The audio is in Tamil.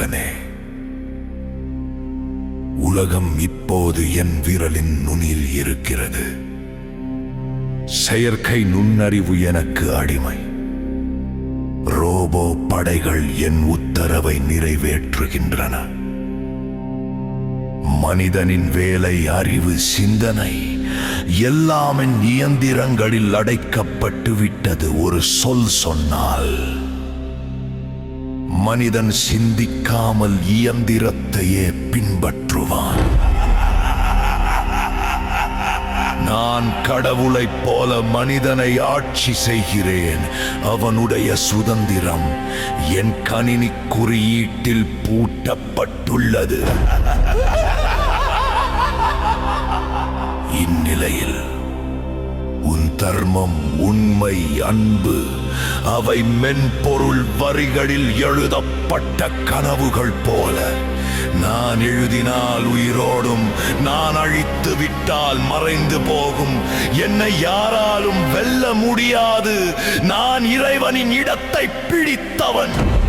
மகனே உலகம் இப்போது என் விரலின் நுனியில் இருக்கிறது. செயற்கை நுண்ணறிவு எனக்கு அடிமை. ரோபோ படைகள் என் உத்தரவை நிறைவேற்றுகின்றன. மனிதனின் வேலை அறிவு சிந்தனை. எல்லாமின் இயந்திரங்களில் அடைக்கப்பட்டு விட்டது ஒரு சொல் சொன்னால். மனிதன் சிந்திக்காமல் இயந்திரத்தையே பின்பற்றுவான். நான் கடவுளைப் போல மனிதனை ஆட்சி செய்கிறேன். அவனுடைய சுதந்திரம் என் கணினி குறியீட்டில் பூட்டப்பட்டுள்ளது. இந்நிலையில் தர்மம் உண்மை அன்பு அவை மென்பொருள் வரிகளில் எழுதப்பட்ட கனவுகள் போல. நான் எழுதினால் உயிரோடும் நான் அழித்து விட்டால் மறைந்து போகும். என்னை யாராலும் வெல்ல முடியாது. நான் இறைவனின் இடத்தை பிடித்தவன்.